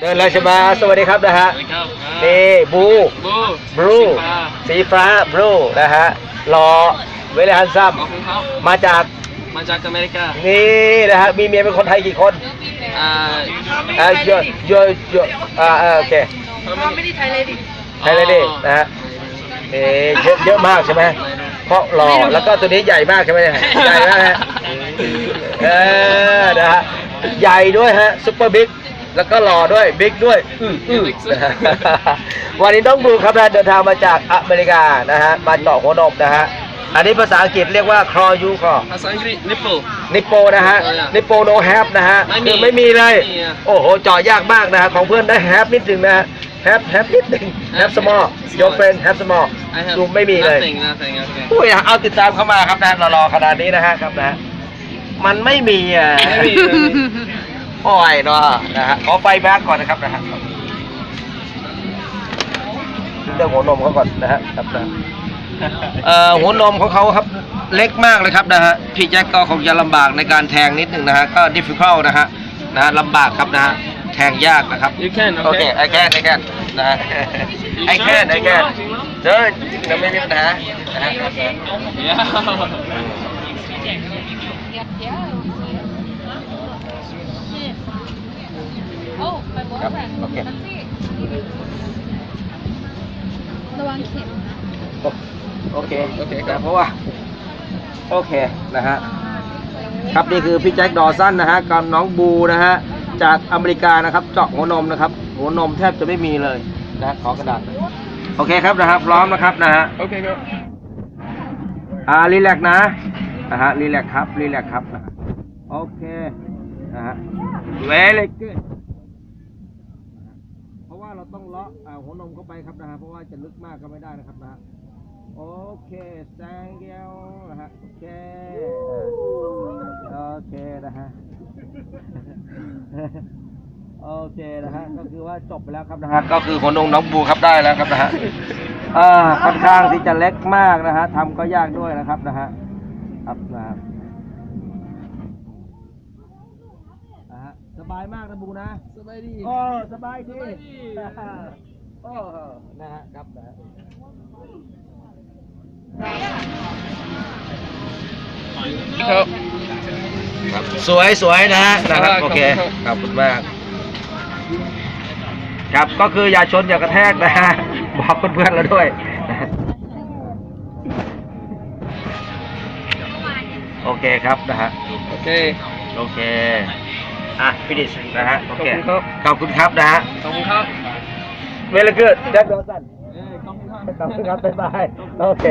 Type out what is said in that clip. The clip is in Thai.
เดินแล้วใช่ไหมสวัสดีครับนะฮะสวัสดีครับอ่านี่บูบูบลูสีฟ้าสีฟ้าบลูนะฮะรอเวลาฮันซัมขอบคุณครับมาจากมาจากอเมริกานี่นะฮะมีเมียเป็นคนไทยกี่คนอ่าอ่าเยอะเยอะเยอะอ่าอ่าโอเคไม่ได้ไทยเลยดิไทยเลยดินะฮะเอ๊ะเยอะเยอะมากใช่ไหมเพราะรอแล้วก็ตัวนี้ใหญ่มากใช่ไหมเนี่ยใหญ่มากฮะเออนะฮะใหญ่ด้วยฮะซุปเปอร์บิ๊ก แล้วก็หล่อด้วยบิ๊กด้วยอื้ออื้อนะฮะวันนี้ต้องบูครับนะเดินทางมาจากอเมริกานะฮะมาเจาะหัวนมนะฮะอันนี้ภาษาอังกฤษเรียกว่าครอยูคอ ภาษาอังกฤษนิปเปิลนิโปนะฮะเออนิโปโนแฮปนะฮะไม่มีคือไม่มีเลย ไม่มีอะ โอ้โหเจาะยากมากนะฮะของเพื่อนได้แฮปนิดหนึ่งนะฮะแฮปแฮปนิดหนึ่งแฮปสมอล Small your friend แฮปสมอล I have ดูไม่มีเลย nothing nothing okay อุ้ยเอาติดตามเข้ามาครับนะรอๆขนาดนี้นะฮะครับนะ มันไม่มีอะ ไม่มีไม่มี โอ้ยเนาะนะฮะขอไฟแบ็กก่อนนะครับนะฮะเรื่องหัวนมเขาก่อนนะฮะครับนะเอ่อหัวนมของเขาครับเล็กมากเลยครับนะฮะพี่แจ็คก็คงจะลำบากในการแทงนิดหนึ่งนะฮะก็ difficult นะฮะนะฮะลำบาก ครับนะฮะแทงยากนะครับ you can โอเค okay ไอแคนไอแคนนะฮะไอแคนไอแคนเดินจะไม่มีปัญหานะฮะ yeah โอ้ไปบอก ครับแฟนโอเคระวังเข็มโอเคโอเคครับเพราะว่า โอเคนะฮะครับนี่คือพี่แจ็คดอสันนะฮะกับน้องบูนะฮะจากอเมริกานะครับ เจาะหัวนมนะครับ หัวนมแทบจะไม่มีเลยนะฮะขอกระดาษโอเคครับนะฮะพร้อมนะครับนะฮะ okay go อ่ารีแลกซ์นะนะฮะรีแลกซ์ครับรีแลกซ์ครับนะฮะโอเคนะฮะ very good เพราะ ว่าเราต้องเลาะอ่าหัวนมเข้าไปครับนะฮะเพราะว่าจะลึกมากก็ไม่ได้นะครับนะฮะโอเค thank you นะฮะโอเคโอเคนะฮะโอเคนะฮะก็คือว่าจบไปแล้วครับนะฮะก็คือหัวนมน้องบูครับได้แล้วครับนะฮะอ่าค่อนข้างที่จะเล็กมากนะฮะทำก็ยากด้วยนะครับนะฮะครับนะฮะนะฮะ สบายมากนะบูนะสบายดีโอ้สบายดีสบายดีโอ้นะฮะครับนะฮะครับสวยสวยนะฮะนะครับครับโอเคครับขอบคุณมากครับก็คืออย่าชนอย่ากระแทกนะฮะบอกเพื่อนๆเราด้วยนะฮะโอเคครับนะฮะโอเคโอเค อะฟินิชนะฮะ โอเค ขอบคุณครับ ขอบคุณครับนะฮะ ขอบคุณครับ เวลาเกิดแจ็คดอสันเอ้ยขอบคุณครับขอบคุณครับ บ๊ายบาย โอเค